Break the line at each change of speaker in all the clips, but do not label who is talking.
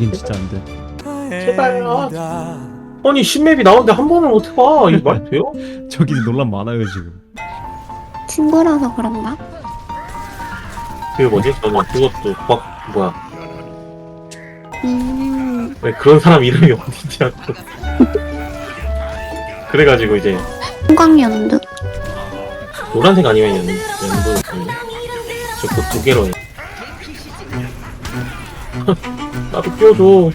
거긴 진짜 안 돼
제발요. 아니 신맵이 나오는데 한 번을 어떻게 봐? 이거 말 돼요?
저기 논란 많아요 지금
친구라서 그런가?
그 뭐지? 저는 그것도 막 뭐야?
음,
왜 그런 사람 이름이 어딘지 알고. 그래가지고 이제
홍광연두.
노란색 아니면 연, 연두였거든요. 저그 두 개로 해. 나도 껴줘.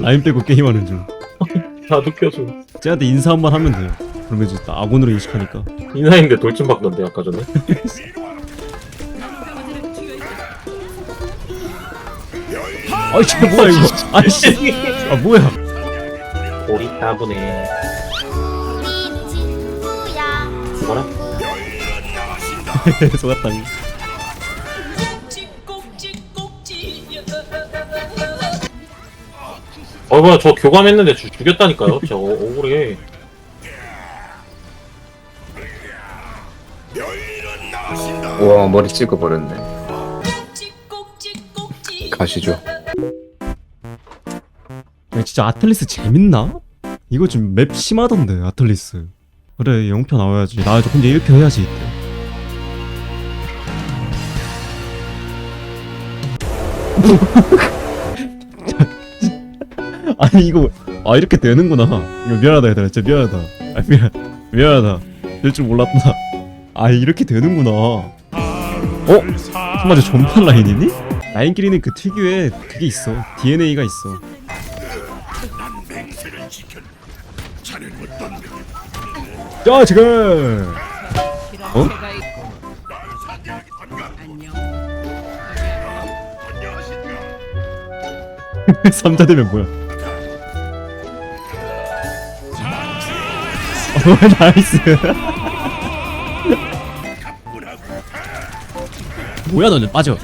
라임 빼고 게임하는 중
나도 껴줘.
쟤한테 인사 한 번 하면 돼요 그러면 이제 딱 악원으로 인식하니까
인사인데 돌진 받던데 아까 전에.
아이 쟤 뭐야 이거 아이씨 아 뭐야
우리 따분해. 뭐라?
속았다
어 뭐야 저 교감했는데 주, 죽였다니까요. 진짜 어, 억울해.
우와 머리 찍어버렸네. 가시죠.
야, 진짜 아틀리스 재밌나? 이거 좀맵 심하던데 아틀리스. 그래 영표 나와야지. 나와야지. 근데 이렇게 해야지 아니 이거 아 이렇게 되는구나. 이거 미안하다 얘들아. 진짜 미안하다. 아 미안 미안하다. 될 줄 몰랐다. 아 이렇게 되는구나. 어? 정말 저 전판 라인이니? 라인끼리는 그 특유의 그게 있어. DNA가 있어. 야 지금! 어? 삼자 되면 뭐야? 어, 나이스. 뭐야 너는 빠져.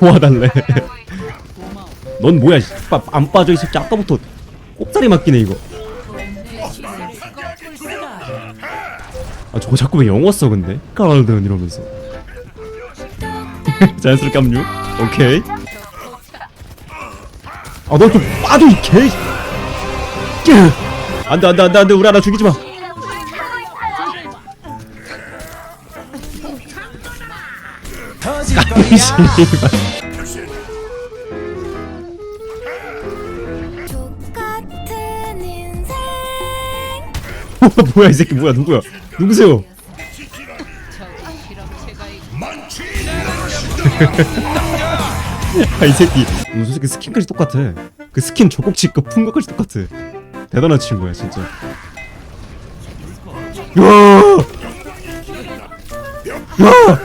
도와달래. 넌 뭐야? 씨. 빠- 안 빠져 이 새끼 아까부터 꼽다리 맞기네 이거. 아 저거 자꾸 왜 영어 써 근데? 까랄든 이러면서. 자연스럽게 합류. 오케이. 아 너 좀 빠져 이 개. 끼. 안돼 안 돼 안 돼 안 돼 우리 하나 죽이지 마. 까이 씨발.
똑같은 인생
뭐야 이 새끼 뭐야 누구야 누구세요? 아 이 새끼. 너 솔직히 스킨까지 똑같아. 그 스킨 조곡치 그 풍각까지 똑같아. 대단한 친구야 진짜. 야! 야!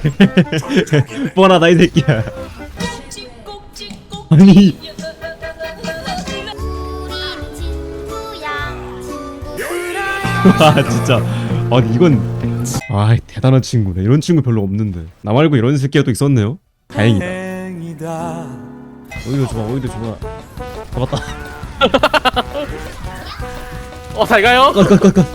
뻔하다 이 새끼야. 아니 와 진짜. 아 이건 아 대단한 친구네. 이런 친구 별로 없는데. 나 말고 이런 새끼가 또 있었네요. 다행이다. 오히려 좋아. 오히려 좋아. 잡았다.
어, 잘 가요?
컷컷컷컷.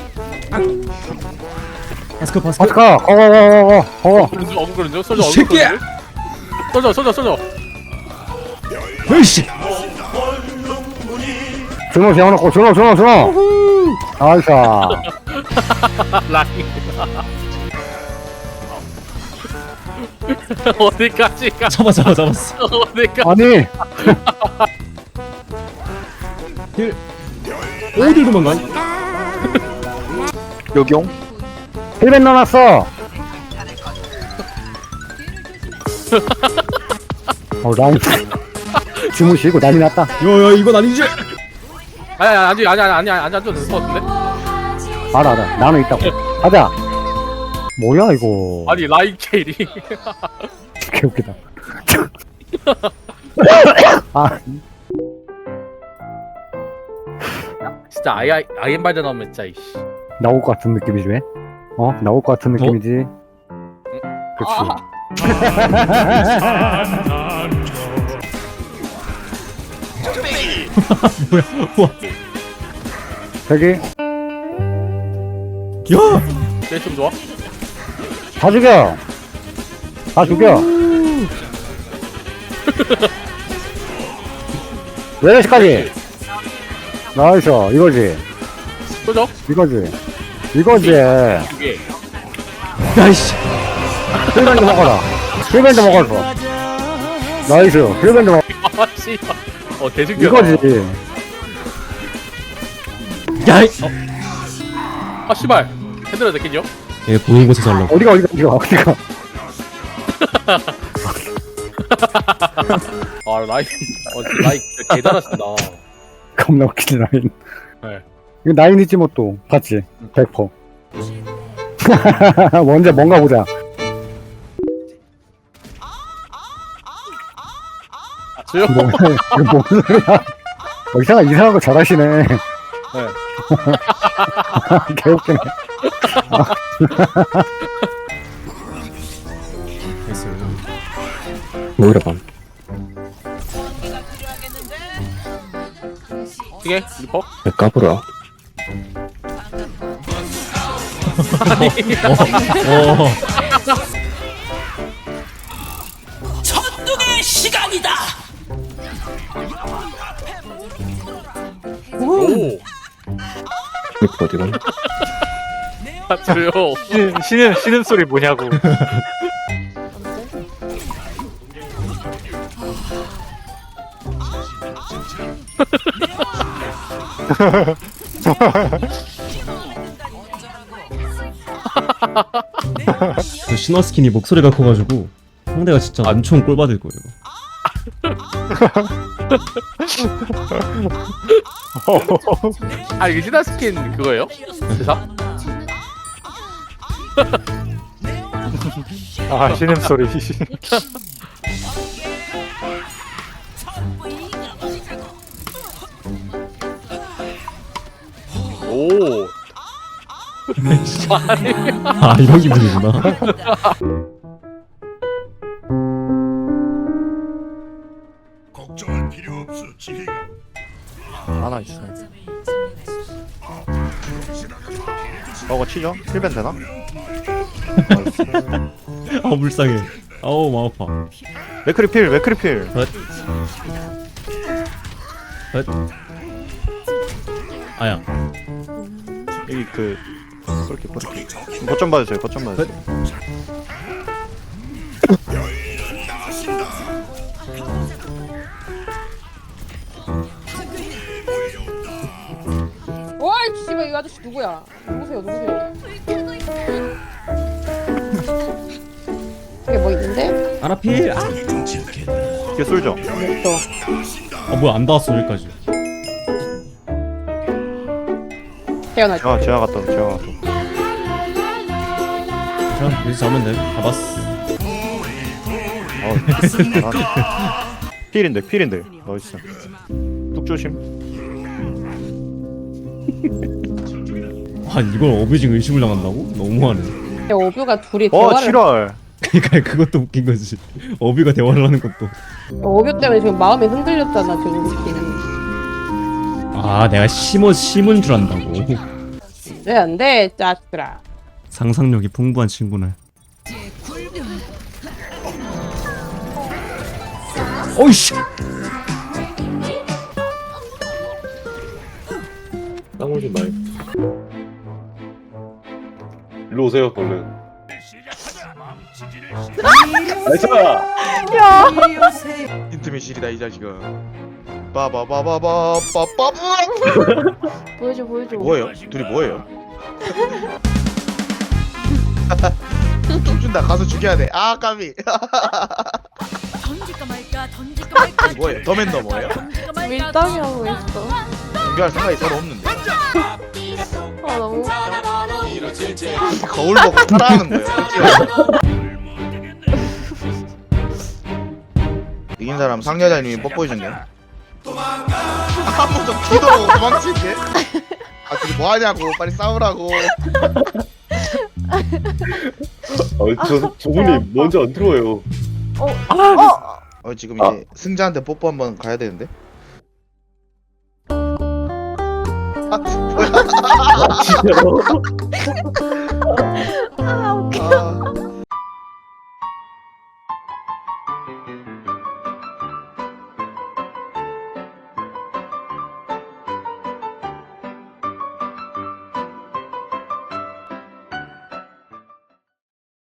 바스커 바스커
아스카 어어어어어 어
그런 줄, 어그 그런 줄, 쏠져,
이
어그
새끼야!
그런 줄. 쏠져, 쏠져, 쏠져.
으이씨
준호 세워놓고 준호 준호 준호 나이스.
어디까지 가?
잡아 잡아 잡았어
어디까지?
아니.
어딜 도망가
여경 힐벤 넣어놨어. 어 라인 주무시고 난리 났다.
야야 이건 아니지
아니, 아니, 아니, 아니, 아니, 아니, 아니, 안 줘도 될것 같은데?
알아 알아 나는 있다고 가자 뭐야 이거
아니, 라인 케일이.
개 웃기다 아
진짜 아이, 아이, 아이엠바이드 나오면 진짜, 이씨.
나올 것 같은 느낌이지 왜? 어? 나올 것 같은 느낌이지 그치.
뭐야? 우와.
저기,
야!
내좀 좋아?
다 죽여! 다 죽여! 왜 이렇게까지? 나이스, 이거지.
그죠?
이거지. 이거지.
이게
야이씨.
힐밴드 먹어라. 힐밴드 먹었어. 나이스. 힐밴드 먹,
아 씨 어 대승규
이거지.
야 이. 어.
아 씨발 핸들어 됐겠죠?
얘 보는 곳에서 하려고.
어디가, 어디가, 어디가, 어디가.
아 라인 어 진짜 라인 진짜 개잘하신다
겁나 웃기지, 나인.
네.
이거 나인 있지, 뭐 또. 봤지? 100%. 먼저 뭔가 보자.
저요?
뭐, 이거 뭔 소리야. 어, 이상한, 이상한 거 잘하시네.
네.
개웃기네.
오히려 반.
이게 리퍼?
왜 까불어?
어.
오
리프 어디가?
아, 저요
신음 신음 소리 뭐냐고.
그 신화 스킨이 목소리가 커가지고 상대가 진짜 엄청 꼴받을 거예요.
아 이게 시다 스킨 그거예요? 대사?
아 신음 소리.
오아 이런 기분이구나.
하나 있어. 저거 치죠? 1벤 되나?
아 불쌍해. 아우 마음 아파.
맥크리필 맥크리필.
헛. 헛. 아야.
여기 그 그렇게 그렇게. 거점 봐주세요. 거점 봐주세요.
와, 씨발 이 아저씨 누구야? 누구세요? 누구세요? 이게 뭐 있는데?
아라필. 아.
뒤에 쏠죠.
아 뭐야 안 닿았어 여기까지.
태어날 때.
제가 제가 갔다 온 제가 갔다. 온.
자 여기서 잡으면 돼. 잡았어.
어. 필인데 필인데. 나이스. 뚝 조심.
아 이걸 어뷰징 의심을 당한다고? 너무하네.
어뷰가 둘이
어
대화를
7월.
그러니까 그것도 웃긴 거지. 어뷰가 대화를 하는 것도.
어뷰 때문에 지금 마음이 흔들렸잖아 지금 느낌이
아 내가 심어 심은 줄 안다고.
왜 안돼 짜스라
상상력이 풍부한 친구네. 어이씨.
까불지 말.
일로 오세요 얼른
인트미실이다 이 자식아. 빠바바바바바바바.
보여줘 보여줘
뭐예요? 둘이 뭐예요? 춤춘다 가서 죽여야 돼. 아 까비.
던질까 말까 던질까 말까
뭐예요? 더맨 더 뭐예요?
던질까 말까
밀당이 하고 있어
준비할 생각이 서로 없는데.
아 너무 웃겨
거울 보고 따라하는 거예요. 이긴 사람 상여자님이 뽀뽀해 준대. 한번더 뒤돌아고 도망치는데? 아, 저기 뭐 하냐고, 빨리 싸우라고.
아
아, 저 저분이 먼저 안 들어와요.
어, 어,
어 지금 이제 승자한테 뽀뽀 한번 가야 되는데.
진짜로?